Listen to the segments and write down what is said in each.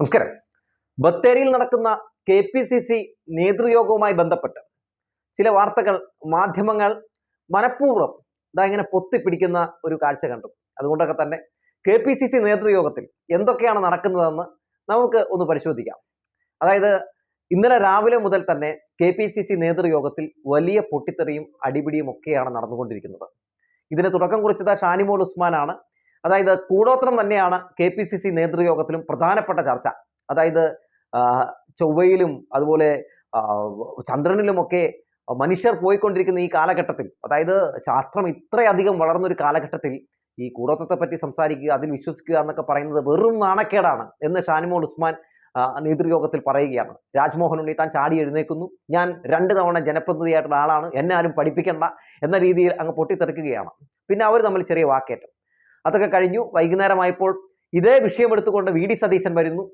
നമസ്കാരം. ബത്തേരിയിൽ നടക്കുന്ന കെ പി സി സി നേതൃയോഗവുമായി ബന്ധപ്പെട്ട് ചില വാർത്തകൾ മാധ്യമങ്ങൾ മനഃപൂർവം ഇതാ ഇങ്ങനെ പൊത്തിപ്പിടിക്കുന്ന ഒരു കാഴ്ച കണ്ടു. അതുകൊണ്ടൊക്കെ തന്നെ കെ പി സി സി നേതൃയോഗത്തിൽ എന്തൊക്കെയാണ് നടക്കുന്നതെന്ന് നമുക്ക് ഒന്ന് പരിശോധിക്കാം. അതായത് ഇന്നലെ രാവിലെ മുതൽ തന്നെ കെ പി സി സി നേതൃയോഗത്തിൽ വലിയ പൊട്ടിത്തെറിയും അടിപിടിയും ഒക്കെയാണ് നടന്നുകൊണ്ടിരിക്കുന്നത്. ഇതിന് തുടക്കം കുറിച്ചത് ഷാനിമോൾ ഉസ്മാനാണ്. അതായത് കൂടോത്രം തന്നെയാണ് കെ പി സി സി നേതൃയോഗത്തിലും പ്രധാനപ്പെട്ട ചർച്ച. അതായത് ചൊവ്വയിലും അതുപോലെ ചന്ദ്രനിലുമൊക്കെ മനുഷ്യർ പോയിക്കൊണ്ടിരിക്കുന്ന ഈ കാലഘട്ടത്തിൽ അതായത് ശാസ്ത്രം ഇത്രയധികം വളർന്നൊരു കാലഘട്ടത്തിൽ ഈ കൂടോത്രത്തെ പറ്റി സംസാരിക്കുക അതിൽ വിശ്വസിക്കുക എന്നൊക്കെ പറയുന്നത് വെറും നാണക്കേടാണ് എന്ന് ഷാനിമോൾ ഉസ്മാൻ നേതൃയോഗത്തിൽ പറയുകയാണ്. രാജ്മോഹൻ ഉണ്ണി താൻ ചാടി എഴുന്നേക്കുന്നു ഞാൻ രണ്ട് തവണ ജനപ്രതിനിധിയായിട്ടുള്ള ആളാണ്. എന്നെ ആരും പഠിപ്പിക്കണ്ട എന്ന രീതിയിൽ അങ്ങ് പൊട്ടിത്തെറിക്കുകയാണ്. പിന്നെ അവർ തമ്മിൽ ചെറിയ വാക്കേറ്റം. അതൊക്കെ കഴിഞ്ഞു. വൈകുന്നേരമായപ്പോൾ ഇതേ വിഷയം എടുത്തുകൊണ്ട് വി ഡി സതീശൻ വരുന്നു.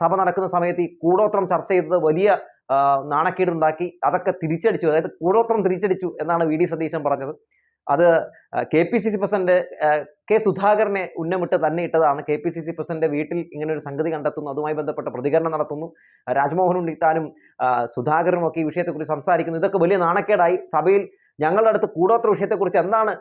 സഭ നടക്കുന്ന സമയത്ത് ഈ കൂടോത്രം ചർച്ച ചെയ്തത് വലിയ നാണക്കേടുണ്ടാക്കി. അതൊക്കെ തിരിച്ചടിച്ചു. അതായത് കൂടോത്രം തിരിച്ചടിച്ചു എന്നാണ് വി ഡി സതീശൻ പറഞ്ഞത്. അത് K P C C president K സുധാകരനെ ഉന്നമിട്ട് തന്നെ ഇട്ടതാണ്. K P C C president വീട്ടിൽ ഇങ്ങനെ ഒരു സംഗതി കണ്ടെത്തുന്നു. അതുമായി ബന്ധപ്പെട്ട പ്രതികരണം നടത്തുന്നു. രാജ്മോഹൻ ഉണ്ണിത്താനും സുധാകരനും ഒക്കെ ഈ വിഷയത്തെക്കുറിച്ച് സംസാരിക്കുന്നു. ഇതൊക്കെ വലിയ നാണക്കേടായി. സഭയിൽ ഞങ്ങളുടെ അടുത്ത് കൂടോത്ര വിഷയത്തെക്കുറിച്ച് എന്താണ്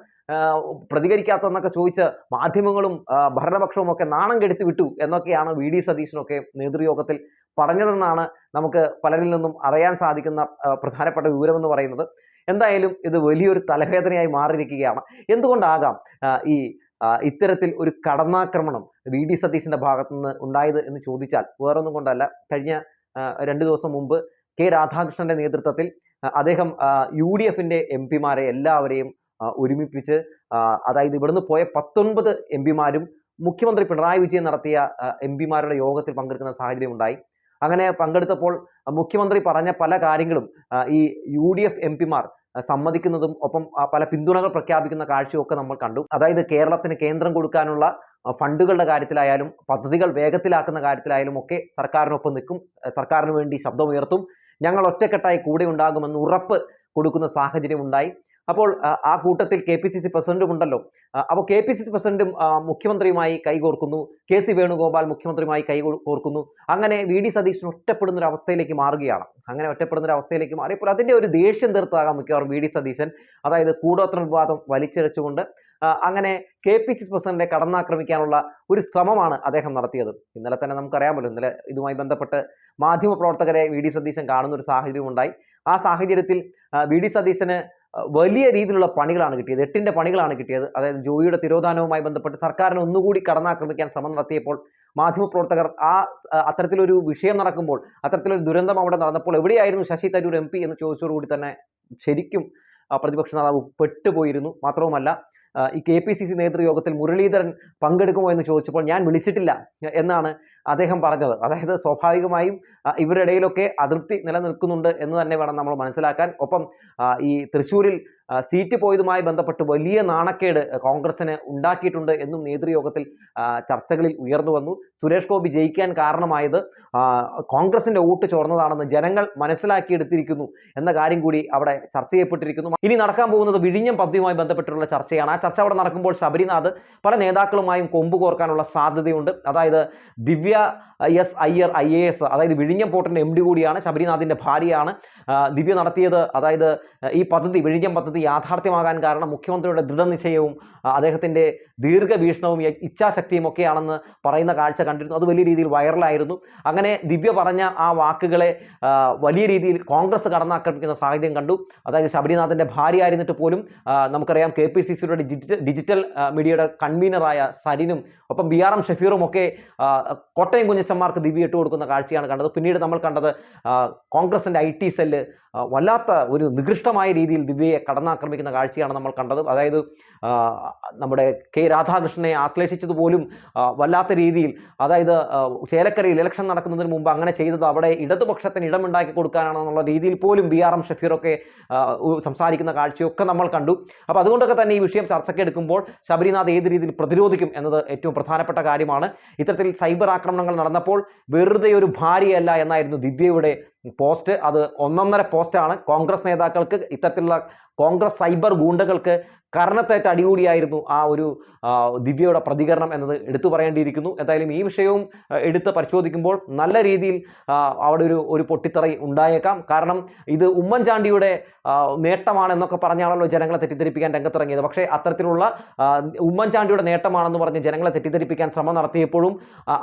പ്രതികരിക്കാത്തതെന്നൊക്കെ ചോദിച്ച് മാധ്യമങ്ങളും ഭരണപക്ഷവും ഒക്കെ നാണം കെടുത്തി വിട്ടു എന്നൊക്കെയാണ് വി ഡി സതീശനൊക്കെ നേതൃയോഗത്തിൽ പറഞ്ഞതെന്നാണ് നമുക്ക് പലരിൽ നിന്നും അറിയാൻ സാധിക്കുന്ന പ്രധാനപ്പെട്ട വിവരമെന്ന് പറയുന്നത്. എന്തായാലും ഇത് വലിയൊരു തലവേദനയായി മാറിയിരിക്കുകയാണ്. എന്തുകൊണ്ടാകാം ഈ ഇത്തരത്തിൽ ഒരു കടന്നാക്രമണം വി ഡി സതീശന്റെ ഭാഗത്തു നിന്ന് ഉണ്ടായത് എന്ന് ചോദിച്ചാൽ വേറൊന്നും കൊണ്ടല്ല. കഴിഞ്ഞ രണ്ട് ദിവസം മുമ്പ് കെ രാധാകൃഷ്ണന്റെ നേതൃത്വത്തിൽ അദ്ദേഹം യു ഡി എഫിന്റെ എം പിമാരെ എല്ലാവരെയും ഒരുമിപ്പിച്ച് അതായത് ഇവിടുന്ന് പോയ പത്തൊൻപത് എം പിമാരും മുഖ്യമന്ത്രി പിണറായി വിജയൻ നടത്തിയ എം പിമാരുടെ യോഗത്തിൽ പങ്കെടുക്കുന്ന സാഹചര്യം ഉണ്ടായി. അങ്ങനെ പങ്കെടുത്തപ്പോൾ മുഖ്യമന്ത്രി പറഞ്ഞ പല കാര്യങ്ങളും ഈ യു ഡി എഫ് എം പിമാർ സമ്മതിക്കുന്നതും ഒപ്പം പല പിന്തുണകൾ പ്രഖ്യാപിക്കുന്ന കാഴ്ചയും ഒക്കെ നമ്മൾ കണ്ടു. അതായത് കേരളത്തിന് കേന്ദ്രം കൊടുക്കാനുള്ള ഫണ്ടുകളുടെ കാര്യത്തിലായാലും പദ്ധതികൾ വേഗത്തിലാക്കുന്ന കാര്യത്തിലായാലും ഒക്കെ സർക്കാരിനൊപ്പം നിൽക്കും സർക്കാരിന് വേണ്ടി ശബ്ദമുയർത്തും ഞങ്ങൾ ഒറ്റക്കെട്ടായി കൂടെ ഉണ്ടാകുമെന്ന് ഉറപ്പ് കൊടുക്കുന്ന സാഹചര്യം ഉണ്ടായി. അപ്പോൾ ആ, കൂട്ടത്തിൽ കെ പി സി സി പ്രസിഡന്റും ഉണ്ടല്ലോ. അപ്പോൾ കെ പി സി സി പ്രസിഡന്റും മുഖ്യമന്ത്രിയുമായി കൈകോർക്കുന്നു കെ സി വേണുഗോപാൽ മുഖ്യമന്ത്രിയുമായി കൈ കോർക്കുന്നു. അങ്ങനെ വി ഡി സതീശൻ ഒറ്റപ്പെടുന്ന ഒരു അവസ്ഥയിലേക്ക് മാറുകയാണ്. അങ്ങനെ ഒറ്റപ്പെടുന്ന ഒരു അവസ്ഥയിലേക്ക് മാറിയപ്പോൾ അതിന്റെ ഒരു ദേഷ്യം തീർത്താകാം മിക്കവാറും വി ഡി സതീശൻ. അതായത് കൂടോത്ര വിവാദം വലിച്ചെറിച്ചുകൊണ്ട് അങ്ങനെ കെ പി സി പ്രസിഡന്റിനെ കടന്നാക്രമിക്കാനുള്ള ഒരു ശ്രമമാണ് അദ്ദേഹം നടത്തിയത്. ഇന്നലെ തന്നെ നമുക്കറിയാമല്ലോ ഇന്നലെ ഇതുമായി ബന്ധപ്പെട്ട് മാധ്യമ പ്രവർത്തകരെ വി ഡി സതീശൻ കാണുന്ന ഒരു സാഹചര്യം ഉണ്ടായി ആ സാഹചര്യത്തിൽ വി ഡി സതീശന് വലിയ രീതിയിലുള്ള പണികളാണ് കിട്ടിയത്. എട്ടിന്റെ പണികളാണ് കിട്ടിയത്. അതായത് ജോയിയുടെ തിരോധാനവുമായി ബന്ധപ്പെട്ട് സർക്കാരിനെ ഒന്നുകൂടി കടന്നാക്രമിക്കാൻ ശ്രമം നടത്തിയപ്പോൾ മാധ്യമപ്രവർത്തകർ ആ, അത്തരത്തിലൊരു വിഷയം നടക്കുമ്പോൾ അത്തരത്തിലൊരു ദുരന്തം അവിടെ നടന്നപ്പോൾ എവിടെയായിരുന്നു ശശി തരൂർ എം പി എന്ന് ചോദിച്ചതോടുകൂടി തന്നെ ശരിക്കും പ്രതിപക്ഷ നേതാവ് പെട്ടുപോയിരുന്നു. മാത്രവുമല്ല ഈ K P C C Muraleedharan Muraleedharan പങ്കെടുക്കുമോ എന്ന് ചോദിച്ചപ്പോൾ ഞാൻ വിളിച്ചിട്ടില്ല എന്നാണ് അദ്ദേഹം പറഞ്ഞത്. അതായത് സ്വാഭാവികമായും ഇവരുടെ ഇടയിലൊക്കെ അതൃപ്തി നിലനിൽക്കുന്നുണ്ട് എന്ന് തന്നെ വേണം നമ്മൾ മനസ്സിലാക്കാൻ. ഒപ്പം ഈ തൃശ്ശൂരിൽ സീറ്റ് പോയതുമായി ബന്ധപ്പെട്ട് വലിയ നാണക്കേട് കോൺഗ്രസിന് ഉണ്ടാക്കിയിട്ടുണ്ട് എന്നും നേതൃയോഗത്തിൽ ചർച്ചകളിൽ ഉയർന്നു വന്നു. സുരേഷ് ഗോപി ജയിക്കാൻ കാരണമായത് കോൺഗ്രസിന്റെ വോട്ട് ചോർന്നതാണെന്ന് ജനങ്ങൾ മനസ്സിലാക്കിയെടുത്തിരിക്കുന്നു എന്ന കാര്യം കൂടി അവിടെ ചർച്ച ചെയ്യപ്പെട്ടിരിക്കുന്നു. ഇനി നടക്കാൻ പോകുന്നത് വിഴിഞ്ഞം പദ്ധതിയുമായി ബന്ധപ്പെട്ടുള്ള ചർച്ചയാണ്. ആ ചർച്ച അവിടെ നടക്കുമ്പോൾ ശബരിനാഥ് പല നേതാക്കളുമായും കൊമ്പ് കോർക്കാനുള്ള സാധ്യതയുണ്ട്. അതായത് Divya S Iyer I A S അതായത് വിഴിഞ്ഞം പോർട്ടിന്റെ എം ഡി കൂടിയാണ് ശബരിനാഥിന്റെ ഭാര്യയാണ് ദിവ്യ നടത്തിയത്. അതായത് ഈ പദ്ധതി വിഴിഞ്ഞം പദ്ധതി യാഥാർത്ഥ്യമാകാൻ കാരണം മുഖ്യമന്ത്രിയുടെ ദൃഢനിശ്ചയവും അദ്ദേഹത്തിന്റെ ദീർഘവീക്ഷണവും ഇച്ഛാശക്തിയും ഒക്കെയാണെന്ന് പറയുന്ന കാഴ്ച കണ്ടിരുന്നു. അത് വലിയ രീതിയിൽ വൈറലായിരുന്നു. അങ്ങനെ ദിവ്യ പറഞ്ഞ ആ വാക്കുകളെ വലിയ രീതിയിൽ കോൺഗ്രസ് കടന്നാക്രമിക്കുന്ന സാഹചര്യം കണ്ടു. അതായത് ശബരിനാഥന്റെ ഭാര്യ ആയിരുന്നിട്ട് പോലും നമുക്കറിയാം കെ പി സി സിയുടെ ഡിജിറ്റൽ മീഡിയയുടെ കൺവീനറായ സരിനും ഒപ്പം ബി ആർ എം ഷഫീറും ഒക്കെ കോട്ടയം കുഞ്ഞച്ചന്മാർക്ക് ദിവ്യ ഇട്ട് കൊടുക്കുന്ന കാഴ്ചയാണ് കണ്ടത്. പിന്നീട് നമ്മൾ കണ്ടത് കോൺഗ്രസിന്റെ ഐ ടി സെല്ല് വല്ലാത്ത ഒരു നികൃഷ്ടമായ രീതിയിൽ ദിവ്യയെ കടന്നാക്രമിക്കുന്ന കാഴ്ചയാണ് നമ്മൾ കണ്ടത്. അതായത് നമ്മുടെ കെ രാധാകൃഷ്ണനെ ആശ്ലേഷിച്ചത് പോലും വല്ലാത്ത രീതിയിൽ. അതായത് ചേലക്കരയിൽ ഇലക്ഷൻ നടക്കുന്നതിന് മുമ്പ് അങ്ങനെ ചെയ്തത് അവിടെ ഇടതുപക്ഷത്തിന് ഇടമുണ്ടാക്കി കൊടുക്കാനാണെന്നുള്ള രീതിയിൽ പോലും ബി ആർ എം ഷഫീറൊക്കെ സംസാരിക്കുന്ന കാഴ്ചയൊക്കെ നമ്മൾ കണ്ടു. അപ്പോൾ അതുകൊണ്ടൊക്കെ തന്നെ ഈ വിഷയം ചർച്ചയ്ക്ക് എടുക്കുമ്പോൾ ശബരിനാഥ് ഏത് രീതിയിൽ പ്രതിരോധിക്കും എന്നത് ഏറ്റവും പ്രധാനപ്പെട്ട കാര്യമാണ്. ഇത്തരത്തിൽ സൈബർ ആക്രമണങ്ങൾ നടന്നപ്പോൾ വെറുതെ ഒരു ഭാര്യയല്ല എന്നായിരുന്നു ദിവ്യയുടെ പോസ്റ്റ് അത് ഒന്നൊന്നര പോസ്റ്റാണ് കോൺഗ്രസ് നേതാക്കൾക്ക് ഇത്തരത്തിലുള്ള കോൺഗ്രസ് സൈബർ ഗൂണ്ടകൾക്ക് കർണത്തേറ്റ അടികൂടിയായിരുന്നു ആ ഒരു ദിവ്യയുടെ പ്രതികരണം എന്നത് എടുത്തു പറയേണ്ടിയിരിക്കുന്നു. എന്തായാലും ഈ വിഷയവും എടുത്ത് പരിശോധിക്കുമ്പോൾ നല്ല രീതിയിൽ അവിടെ ഒരു ഒരു പൊട്ടിത്തറി ഉണ്ടായേക്കാം. കാരണം ഇത് ഉമ്മൻചാണ്ടിയുടെ നേട്ടമാണെന്നൊക്കെ പറഞ്ഞാണല്ലോ ജനങ്ങളെ തെറ്റിദ്ധരിപ്പിക്കാൻ രംഗത്തിറങ്ങിയത്. പക്ഷേ അത്തരത്തിലുള്ള ഉമ്മൻചാണ്ടിയുടെ നേട്ടമാണെന്ന് പറഞ്ഞ് ജനങ്ങളെ തെറ്റിദ്ധരിപ്പിക്കാൻ ശ്രമം നടത്തിയപ്പോഴും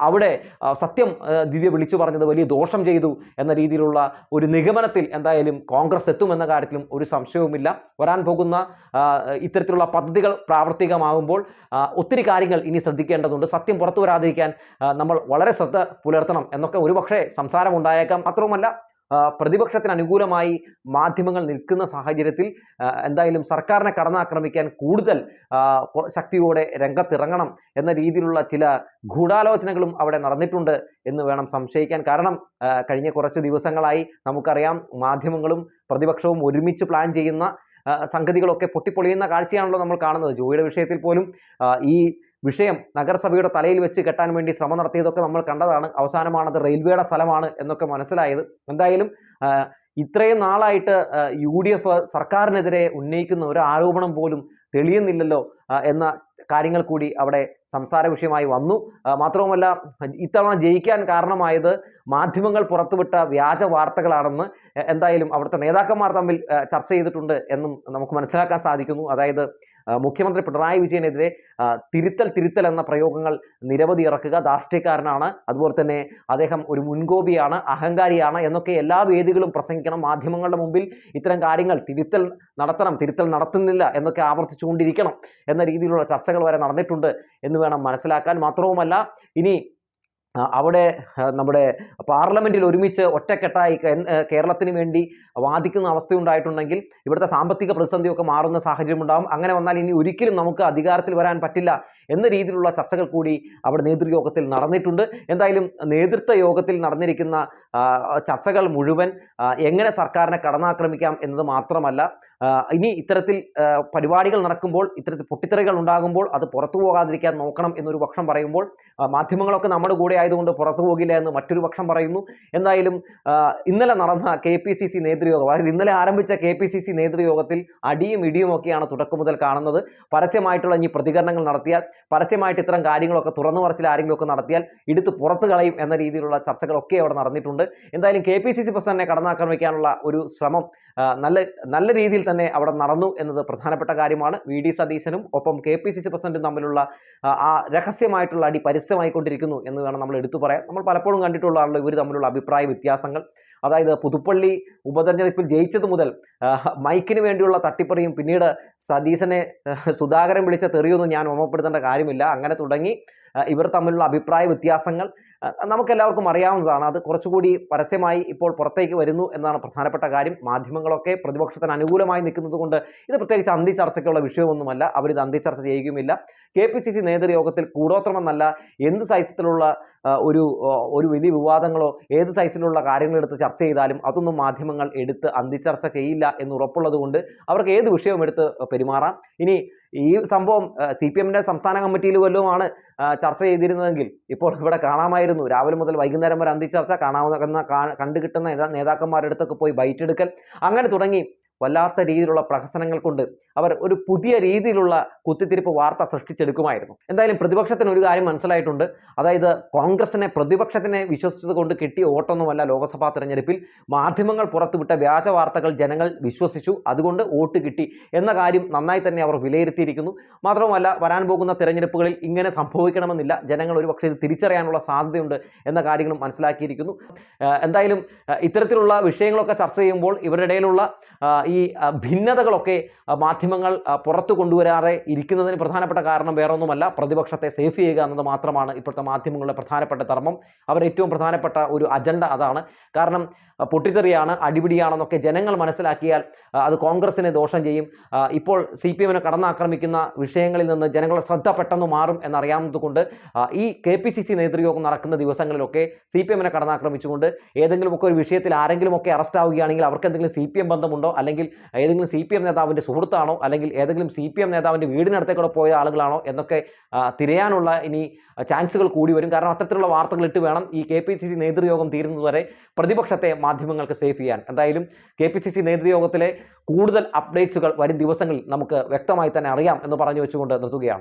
അവിടെ സത്യം ദിവ്യ വിളിച്ചു പറഞ്ഞത് വലിയ ദോഷം ചെയ്തു എന്ന രീതിയിലുള്ള ഒരു നിഗമനത്തിൽ എന്തായാലും കോൺഗ്രസ് എത്തുമെന്ന കാര്യത്തിലും ഒരു സംശയവുമില്ല. വരാൻ പോകുന്ന ആ, ഇത്തരത്തിലുള്ള പദ്ധതികൾ പ്രാവർത്തികമാകുമ്പോൾ ഒത്തിരി കാര്യങ്ങൾ ഇനി ശ്രദ്ധിക്കേണ്ടതുണ്ട്. സത്യം പുറത്തു വരാതിരിക്കാൻ നമ്മൾ വളരെ ശ്രദ്ധ പുലർത്തണം എന്നൊക്കെ ഒരുപക്ഷെ സംസാരം ഉണ്ടായേക്കാം മാത്രവുമല്ല പ്രതിപക്ഷത്തിന് അനുകൂലമായി മാധ്യമങ്ങൾ നിൽക്കുന്ന സാഹചര്യത്തിൽ എന്തായാലും സർക്കാരിനെ കടന്നാക്രമിക്കാൻ കൂടുതൽ ശക്തിയോടെ രംഗത്തിറങ്ങണം എന്ന രീതിയിലുള്ള ചില ഗൂഢാലോചനകളും അവിടെ നടന്നിട്ടുണ്ട് എന്ന് വേണം സംശയിക്കാൻ. കാരണം കഴിഞ്ഞ കുറച്ച് ദിവസങ്ങളായി നമുക്കറിയാം മാധ്യമങ്ങളും പ്രതിപക്ഷവും ഒരുമിച്ച് പ്ലാൻ ചെയ്യുന്ന സംഗതികളൊക്കെ പൊട്ടിപ്പൊളിയുന്ന കാഴ്ചയാണല്ലോ നമ്മൾ കാണുന്നത്. ജോയിയുടെ വിഷയത്തിൽ പോലും ഈ വിഷയം നഗരസഭയുടെ തലയിൽ വെച്ച് കെട്ടാൻ വേണ്ടി ശ്രമം നടത്തിയതൊക്കെ നമ്മൾ കണ്ടതാണ്. അവസാനമാണത് റെയിൽവേയുടെ സ്ഥലമാണ് എന്നൊക്കെ മനസ്സിലായത്. എന്തായാലും ഇത്രയും നാളായിട്ട് യു ഡി എഫ് സർക്കാരിനെതിരെ ഉന്നയിക്കുന്ന ഒരു ആരോപണം പോലും തെളിയുന്നില്ലല്ലോ എന്ന കാര്യങ്ങൾ കൂടി അവിടെ സംസാര വിഷയമായി വന്നു. മാത്രവുമല്ല ഇത്തവണ ജയിക്കാൻ കാരണമായത് മാധ്യമങ്ങൾ പുറത്തുവിട്ട വ്യാജ വാർത്തകളാണെന്ന് എന്തായാലും അവിടുത്തെ നേതാക്കന്മാർ തമ്മിൽ ചർച്ച ചെയ്തിട്ടുണ്ട് എന്നും നമുക്ക് മനസ്സിലാക്കാൻ സാധിക്കുന്നു. അതായത് മുഖ്യമന്ത്രി പിണറായി വിജയനെതിരെ തിരുത്തൽ തിരുത്തൽ എന്ന പ്രയോഗങ്ങൾ നിരവധി ഇറക്കുക ധാർഷ്ട്യക്കാരനാണ്. അതുപോലെ തന്നെ അദ്ദേഹം ഒരു മുൻകോപിയാണ് അഹങ്കാരിയാണ് എന്നൊക്കെ എല്ലാ വേദികളും പ്രസംഗിക്കണം. മാധ്യമങ്ങളുടെ മുമ്പിൽ ഇത്തരം കാര്യങ്ങൾ തിരുത്തൽ നടത്തണം തിരുത്തൽ നടത്തുന്നില്ല എന്നൊക്കെ ആവർത്തിച്ചുകൊണ്ടിരിക്കണം എന്ന രീതിയിലുള്ള ചർച്ചകൾ വരെ നടന്നിട്ടുണ്ട് എന്ന് വേണം മനസ്സിലാക്കാൻ. മാത്രവുമല്ല ഇനി അവിടെ നമ്മുടെ പാർലമെന്റിൽ ഒരുമിച്ച് ഒറ്റക്കെട്ടായി കേരളത്തിന് വേണ്ടി വാദിക്കുന്ന അവസ്ഥയുണ്ടായിട്ടുണ്ടെങ്കിൽ ഇവിടുത്തെ സാമ്പത്തിക പ്രതിസന്ധിയൊക്കെ മാറുന്ന സാഹചര്യം ഉണ്ടാകും അങ്ങനെ വന്നാൽ ഇനി ഒരിക്കലും നമുക്ക് അധികാരത്തിൽ വരാൻ പറ്റില്ല എന്ന രീതിയിലുള്ള ചർച്ചകൾ കൂടി അവിടെ നേതൃയോഗത്തിൽ നടന്നിട്ടുണ്ട്. എന്തായാലും നേതൃത്വ യോഗത്തിൽ നടന്നിരിക്കുന്ന ചർച്ചകൾ മുഴുവൻ എങ്ങനെ സർക്കാരിനെ കടന്നാക്രമിക്കാം എന്നത് മാത്രമല്ല ഇനി ഇത്തരത്തിൽ പരിപാടികൾ നടക്കുമ്പോൾ ഇത്തരത്തിൽ പൊട്ടിത്തെറികൾ ഉണ്ടാകുമ്പോൾ അത് പുറത്തു പോകാതിരിക്കാൻ നോക്കണം എന്നൊരു പക്ഷം പറയുമ്പോൾ മാധ്യമങ്ങളൊക്കെ നമ്മുടെ കൂടെ ആയതുകൊണ്ട് പുറത്തു പോകില്ല എന്ന് മറ്റൊരു പക്ഷം പറയുന്നു. എന്തായാലും ഇന്നലെ നടന്ന കെ പി സി സി നേതൃയോഗം അതായത് ഇന്നലെ ആരംഭിച്ച കെ പി സി സി നേതൃയോഗത്തിൽ അടിയും ഇടിയും ഒക്കെയാണ് തുടക്കം മുതൽ കാണുന്നത്. പരസ്യമായിട്ടുള്ള ഇനി പ്രതികരണങ്ങൾ നടത്തിയാൽ പരസ്യമായിട്ട് ഇത്തരം കാര്യങ്ങളൊക്കെ തുറന്നു പറച്ചിൽ ആരെങ്കിലുമൊക്കെ നടത്തിയാൽ എടുത്ത് പുറത്തു കളയും എന്ന രീതിയിലുള്ള ചർച്ചകളൊക്കെ അവിടെ നടന്നിട്ടുണ്ട്. എന്തായാലും കെ പി സി സി പ്രസിഡന്റിനെ കടന്നാക്രമിക്കാനുള്ള ഒരു ശ്രമം നല്ല നല്ല രീതിയിൽ തന്നെ അവിടെ നടന്നു എന്നത് പ്രധാനപ്പെട്ട കാര്യമാണ്. വി ഡി സതീശനും ഒപ്പം കെ പി സി സി പ്രസിഡന്റും തമ്മിലുള്ള ആ, രഹസ്യമായിട്ടുള്ള അടി പരസ്യമായിക്കൊണ്ടിരിക്കുന്നു എന്ന് വേണം നമ്മൾ എടുത്തു പറയാം നമ്മൾ പലപ്പോഴും കണ്ടിട്ടുള്ളതാണല്ലോ ഇവർ തമ്മിലുള്ള അഭിപ്രായ വ്യത്യാസങ്ങൾ. അതായത് പുതുപ്പള്ളി ഉപതെരഞ്ഞെടുപ്പിൽ ജയിച്ചത് മുതൽ മൈക്കിന് വേണ്ടിയുള്ള തട്ടിപ്പറിയും പിന്നീട് സതീശനെ സുധാകരൻ വിളിച്ച തെറിയൊന്നും ഞാൻ ഓർമ്മപ്പെടുത്തേണ്ട കാര്യമില്ല. അങ്ങനെ തുടങ്ങി. ഇവർ തമ്മിലുള്ള അഭിപ്രായ വ്യത്യാസങ്ങൾ നമുക്കെല്ലാവർക്കും അറിയാവുന്നതാണ്. അത് കുറച്ചുകൂടി പരസ്യമായി ഇപ്പോൾ പുറത്തേക്ക് വരുന്നു എന്നാണ് പ്രധാനപ്പെട്ട കാര്യം. മാധ്യമങ്ങളൊക്കെ പ്രതിപക്ഷത്തിന് അനുകൂലമായി നിൽക്കുന്നത് കൊണ്ട് ഇത് പ്രത്യേകിച്ച് അന്തി ചർച്ചയ്ക്കുള്ള വിഷയമൊന്നുമല്ല. അവരിത് അന്തി ചർച്ച ചെയ്യുകയുമില്ല. കെ പി സി സി നേതൃയോഗത്തിൽ കൂടോത്രമെന്നല്ല എന്ത് സൈസിലുള്ള ഒരു ഒരു വലിയ വിവാദങ്ങളോ ഏത് സൈസിലുള്ള കാര്യങ്ങൾ എടുത്ത് ചർച്ച ചെയ്താലും അതൊന്നും മാധ്യമങ്ങൾ എടുത്ത് അന്തിച്ചർച്ച ചെയ്യില്ല എന്ന് ഉറപ്പുള്ളത് കൊണ്ട് അവർക്ക് ഏത് വിഷയവും എടുത്ത് പെരുമാറാം. ഇനി ഈ സംഭവം സി പി എമ്മിന്റെ സംസ്ഥാന കമ്മിറ്റിയിൽ വല്ലതുമാണ് ചർച്ച ചെയ്തിരുന്നതെങ്കിൽ ഇപ്പോൾ ഇവിടെ കാണാമായിരുന്നു. രാവിലെ മുതൽ വൈകുന്നേരം വരെ അന്തിച്ചർച്ച കാണാവുന്ന കണ്ടു കിട്ടുന്ന നേതാക്കന്മാരുടെ അടുത്തൊക്കെ പോയി ബൈറ്റ് എടുക്കൽ അങ്ങനെ തുടങ്ങി. വല്ലാത്ത രീതിയിലുള്ള പ്രഹസനങ്ങൾ കൊണ്ട് അവർ ഒരു പുതിയ രീതിയിലുള്ള കുത്തിത്തിരിപ്പ് വാർത്ത സൃഷ്ടിച്ചെടുക്കുമായിരുന്നു. എന്തായാലും പ്രതിപക്ഷത്തിന് ഒരു കാര്യം മനസ്സിലായിട്ടുണ്ട്. അതായത് കോൺഗ്രസിനെ പ്രതിപക്ഷത്തിനെ വിശ്വസിച്ചത് കൊണ്ട് കിട്ടിയ വോട്ടൊന്നുമല്ല ലോക്സഭാ തെരഞ്ഞെടുപ്പിൽ. മാധ്യമങ്ങൾ പുറത്തുവിട്ട വ്യാജ വാർത്തകൾ ജനങ്ങൾ വിശ്വസിച്ചു. അതുകൊണ്ട് വോട്ട് കിട്ടി എന്ന കാര്യം നന്നായി തന്നെ അവർ വിലയിരുത്തിയിരിക്കുന്നു. മാത്രവുമല്ല വരാൻ പോകുന്ന തെരഞ്ഞെടുപ്പുകളിൽ ഇങ്ങനെ സംഭവിക്കണമെന്നില്ല. ജനങ്ങൾ ഒരു പക്ഷേ ഇത് തിരിച്ചറിയാനുള്ള സാധ്യതയുണ്ട് എന്ന കാര്യങ്ങളും മനസ്സിലാക്കിയിരിക്കുന്നു. എന്തായാലും ഇത്തരത്തിലുള്ള വിഷയങ്ങളൊക്കെ ചർച്ച ചെയ്യുമ്പോൾ ഇവരുടെ ഇടയിലുള്ള ഈ ഭിന്നതകളൊക്കെ മാധ്യമങ്ങൾ പുറത്തു കൊണ്ടുവരാതെ ഇരിക്കുന്നതിന് പ്രധാനപ്പെട്ട കാരണം വേറൊന്നുമല്ല. പ്രതിപക്ഷത്തെ സേഫ് ചെയ്യുക എന്നത് മാത്രമാണ് ഇപ്പോഴത്തെ മാധ്യമങ്ങളുടെ പ്രധാനപ്പെട്ട ധർമ്മം. അവർ ഏറ്റവും പ്രധാനപ്പെട്ട ഒരു അജണ്ട അതാണ്. കാരണം പൊട്ടിത്തെറിയാണ് അടിപിടിയാണെന്നൊക്കെ ജനങ്ങൾ മനസ്സിലാക്കിയാൽ അത് കോൺഗ്രസിനെ ദോഷം ചെയ്യും. ഇപ്പോൾ സി പി എമ്മിനെ കടന്നാക്രമിക്കുന്ന വിഷയങ്ങളിൽ നിന്ന് ജനങ്ങളുടെ ശ്രദ്ധ പെട്ടെന്ന് മാറും എന്നറിയാവുന്നതുകൊണ്ട് ഈ കെ പി സി സി നേതൃയോഗം നടക്കുന്ന ദിവസങ്ങളിലൊക്കെ സി പി എമ്മിനെ കടന്നാക്രമിച്ചുകൊണ്ട് ഏതെങ്കിലുമൊക്കെ ഒരു വിഷയത്തിൽ ആരെങ്കിലുമൊക്കെ അറസ്റ്റ് ആവുകയാണെങ്കിൽ അവർക്ക് എന്തെങ്കിലും സി പി എം ബന്ധമുണ്ടോ? അല്ലെങ്കിൽ അല്ലെങ്കിൽ ഏതെങ്കിലും സി പി എം നേതാവിന്റെ സുഹൃത്താണോ? അല്ലെങ്കിൽ ഏതെങ്കിലും സി പി എം നേതാവിന്റെ വീടിനടുത്തേക്കൂടെ പോയ ആളുകളാണോ? എന്നൊക്കെ തിരയാനുള്ള ഇനി ചാൻസുകൾ കൂടി വരും. കാരണം അത്തരത്തിലുള്ള വാർത്തകൾ ഇട്ട് വേണം ഈ കെ പി സി സി നേതൃയോഗം തീരുന്നതുവരെ പ്രതിപക്ഷത്തെ മാധ്യമങ്ങൾക്ക് സേഫ് ചെയ്യാൻ. എന്തായാലും കെ പി സി സി നേതൃയോഗത്തിലെ കൂടുതൽ അപ്ഡേറ്റ്സുകൾ വരും ദിവസങ്ങളിൽ നമുക്ക് വ്യക്തമായി തന്നെ അറിയാം എന്ന് പറഞ്ഞു വെച്ചുകൊണ്ട് നിർത്തുകയാണ്.